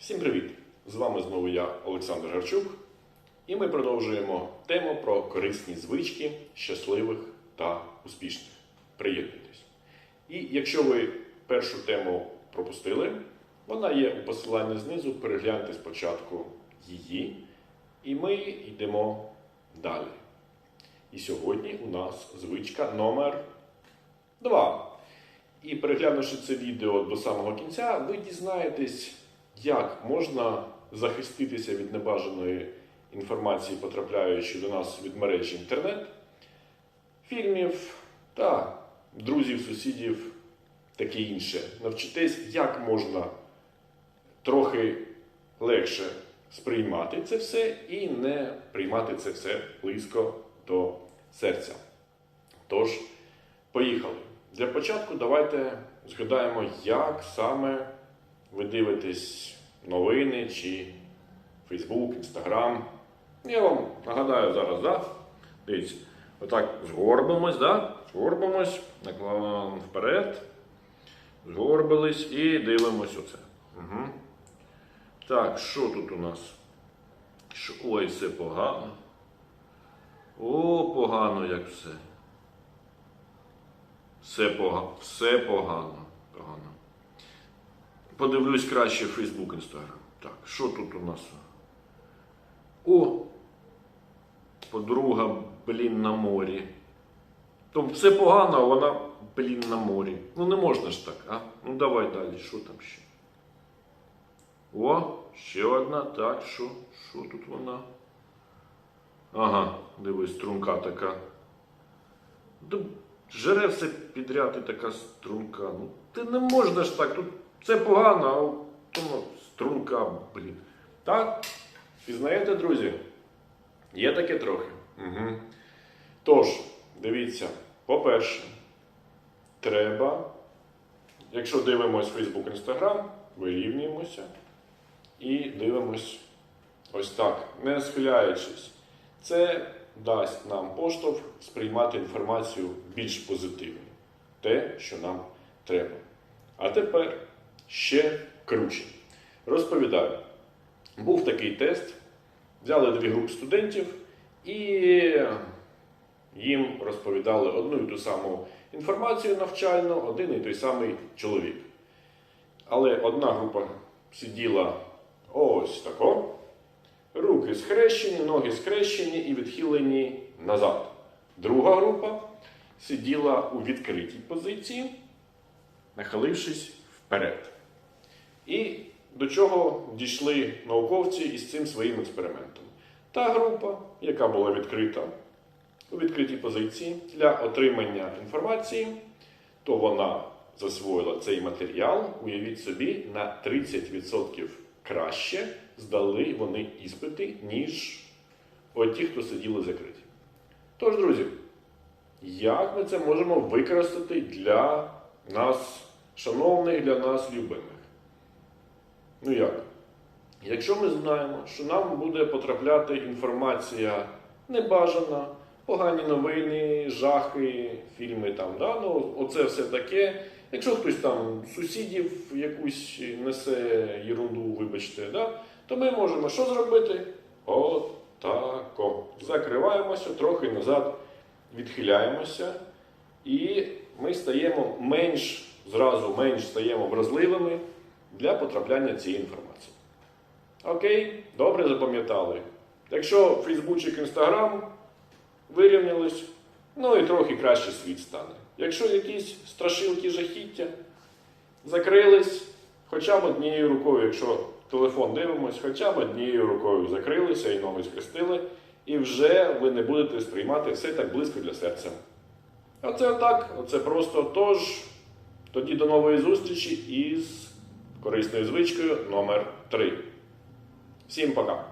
Всім привіт! З вами знову я, Олександр Гарчук, і ми продовжуємо тему про корисні звички щасливих та успішних. Приєднуйтесь. І якщо ви першу тему пропустили, вона є у посиланні знизу. Перегляньте спочатку її, і ми йдемо далі. І сьогодні у нас звичка номер 2. І переглянувши це відео до самого кінця, ви дізнаєтесь, як можна захиститися від небажаної інформації, потрапляючи до нас від мережі інтернет, фільмів та друзів, сусідів, таке інше. Навчитесь, як можна трохи легше сприймати це все і не приймати це все близько до серця. Тож, поїхали. Для початку давайте згадаємо, як саме ви дивитесь новини чи Фейсбук, Інстаграм. Я вам нагадаю зараз, да? Дивіться, отак згорбимось, да? згорбимось, наклоном вперед, згорбились і дивимось оце. Угу. Так, що тут у нас? Що- Ой, все погано. О, погано, як все. Все погано. Все погано. погано. Подивлюсь краще Фейсбук, Інстаграм. Так, що тут у нас? О! Подруга, блін, на морі. Тобто все погано, а вона, блін, на морі. Ну не можна ж так, а? Ну давай далі, що там ще? О, ще одна. Так, що? Що тут вона? Ага, дивись, струнка така. Жере все підряд і така струнка. Ну, ти не можна ж так. Тут це погано, а от струнка, блін. Так? Пізнаєте, друзі? Є таке трохи. Угу. Тож, дивіться, по-перше, треба, якщо дивимось Facebook, Instagram, вирівнюємося і дивимось ось так, не схиляючись. Це дасть нам поштовх сприймати інформацію більш позитивно. Те, що нам треба. А тепер ще круче. Розповідаю. Був такий тест. Взяли дві групи студентів і їм розповідали одну і ту саму інформацію навчальну, один і той самий чоловік. Але одна група сиділа ось тако. Руки схрещені, ноги схрещені і відхилені назад. Друга група сиділа у відкритій позиції, нахилившись вперед. І до чого дійшли науковці із цим своїм експериментом? Та група, яка була відкрита у відкритій позиції для отримання інформації, то вона засвоїла цей матеріал, уявіть собі, на 30% краще здали вони іспити, ніж от ті, хто сиділи закриті. Тож, друзі, як ми це можемо використати для нас, шановних, для нас любимих? Ну як? Якщо ми знаємо, що нам буде потрапляти інформація небажана, погані новини, жахи, фільми там, да? ну, оце все таке. Якщо хтось там сусідів якусь несе єрунду, вибачте, да? то ми можемо що зробити? Отако. Закриваємося, трохи назад відхиляємося, і ми стаємо менш, зразу менш стаємо вразливими для потрапляння цієї інформації. Окей, добре запам'ятали. Якщо Фейсбучик, Інстаграм вирівнялись, ну і трохи краще світ стане. Якщо якісь страшилки жахіття закрились, хоча б однією рукою, якщо телефон дивимось, хоча б однією рукою закрилися і ноги скрестили, і вже ви не будете сприймати все так близько для серця. Оце так, оце просто. Тож, тоді до нової зустрічі із корисною звичкою номер 3 Всім пока!